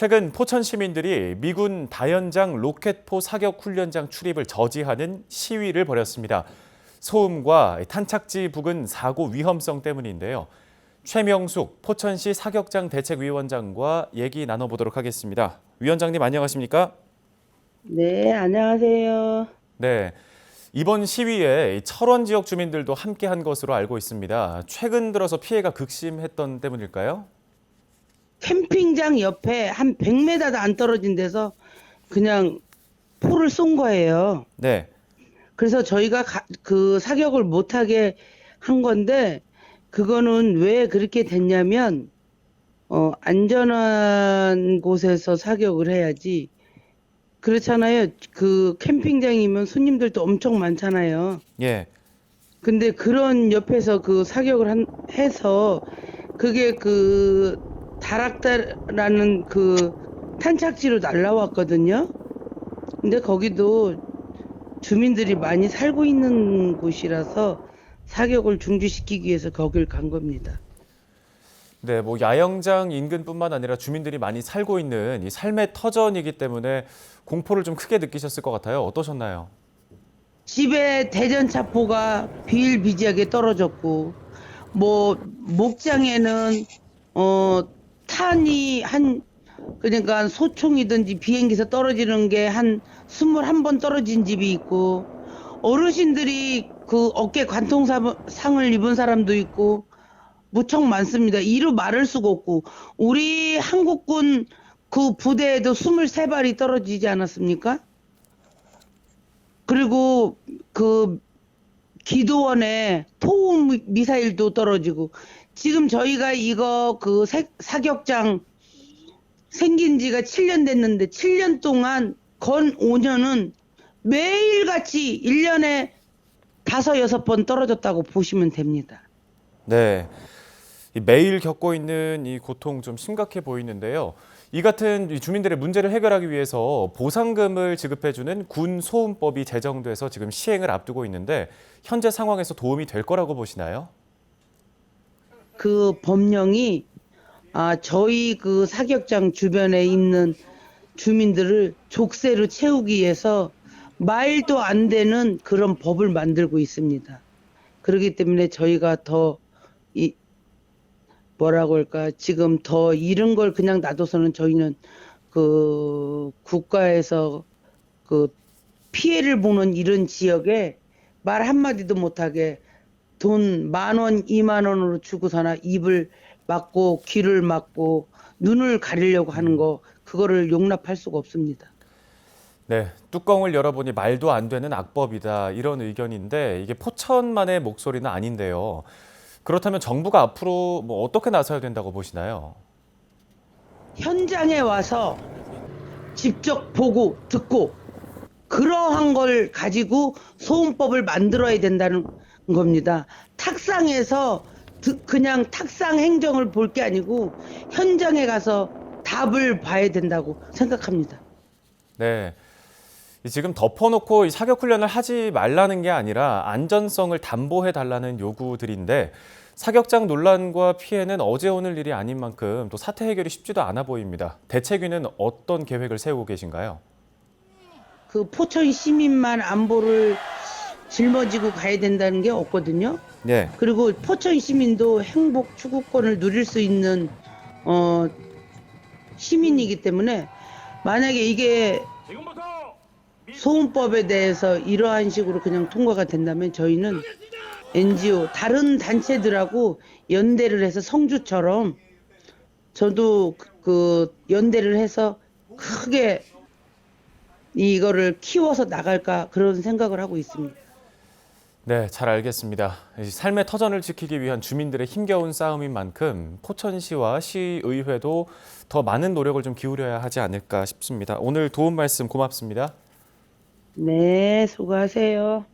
최근 포천 시민들이 미군 다연장 로켓포 사격 훈련장 출입을 저지하는 시위를 벌였습니다. 소음과 탄착지 부근 사고 위험성 때문인데요. 최명숙 포천시 사격장 대책위원장과 얘기 나눠보도록 하겠습니다. 위원장님 안녕하십니까? 네, 안녕하세요. 네. 이번 시위에 철원 지역 주민들도 함께한 것으로 알고 있습니다. 최근 들어서 피해가 극심했던 때문일까요? 캠핑장 옆에 한 100m도 안 떨어진 데서 그냥 포를 쏜 거예요. 네. 그래서 저희가 가- 그 사격을 못하게 한 건데, 그거는 왜 그렇게 됐냐면, 어, 안전한 곳에서 사격을 해야지. 그렇잖아요. 그 캠핑장이면 손님들도 엄청 많잖아요. 예. 근데 그런 옆에서 그 사격을 한, 해서 그게 그 다락다라는 그 탄착지로 날라왔거든요. 근데 거기도 주민들이 많이 살고 있는 곳이라서 사격을 중지시키기 위해서 거길 간 겁니다. 네, 뭐 야영장 인근뿐만 아니라 주민들이 많이 살고 있는 이 삶의 터전이기 때문에 공포를 좀 크게 느끼셨을 것 같아요. 어떠셨나요? 집에 대전차포가 비일비재하게 떨어졌고 뭐 목장에는 어 탄이 한 그러니까 소총이든지 비행기에서 떨어지는 게 한 21번 떨어진 집이 있고 어르신들이 그 어깨 관통상을 입은 사람도 있고 무척 많습니다. 이루 말할 수가 없고 우리 한국군 그 부대에도 23발이 떨어지지 않았습니까? 그리고 그 기도원에 토우 미사일도 떨어지고 지금 저희가 이거 그 사- 사격장 생긴 지가 7년 됐는데 7년 동안 건 5년은 매일같이 1년에 다섯 여섯 번 떨어졌다고 보시면 됩니다. 네. 이 매일 겪고 있는 이 고통 좀 심각해 보이는데요. 이 같은 이 주민들의 문제를 해결하기 위해서 보상금을 지급해주는 군 소음법이 제정돼서 지금 시행을 앞두고 있는데 현재 상황에서 도움이 될 거라고 보시나요? 그 법령이 아 저희 그 사격장 주변에 있는 주민들을 족쇄로 채우기 위해서 말도 안 되는 그런 법을 만들고 있습니다. 그렇기 때문에 저희가 더 이 뭐라고 할까 지금 더 이런 걸 그냥 놔둬서는 저희는 그 국가에서 그 피해를 보는 이런 지역에 말 한마디도 못하게 돈 만 원, 이만 원으로 주고서나 입을 막고 귀를 막고 눈을 가리려고 하는 거 그거를 용납할 수가 없습니다. 네, 뚜껑을 열어보니 말도 안 되는 악법이다 이런 의견인데 이게 포천만의 목소리는 아닌데요. 그렇다면 정부가 앞으로 뭐 어떻게 나서야 된다고 보시나요? 현장에 와서 직접 보고 듣고 그러한 걸 가지고 소음법을 만들어야 된다는 겁니다. 탁상에서 드- 그냥 탁상 행정을 볼 게 아니고 현장에 가서 답을 봐야 된다고 생각합니다. 네. 이 지금 덮어놓고 이 사격 훈련을 하지 말라는 게 아니라 안전성을 담보해 달라는 요구들인데 사격장 논란과 피해는 어제 오늘 일이 아닌 만큼 또 사태 해결이 쉽지도 않아 보입니다. 대책위는 어떤 계획을 세우고 계신가요? 그 포천 시민만 안보를 짊어지고 가야 된다는 게 없거든요. 네. 그리고 포천 시민도 행복 추구권을 누릴 수 있는 어 시민이기 때문에 만약에 이게 소음법에 대해서 이러한 식으로 그냥 통과가 된다면 저희는 NGO 다른 단체들하고 연대를 해서 성주처럼 저도 그- 그 연대를 해서 크게 이거를 키워서 나갈까 그런 생각을 하고 있습니다. 네, 잘 알겠습니다. 이 삶의 터전을 지키기 위한 주민들의 힘겨운 싸움인 만큼 포천시와 시의회도 더 많은 노력을 좀 기울여야 하지 않을까 싶습니다. 오늘 도움 말씀 고맙습니다. 네, 수고하세요.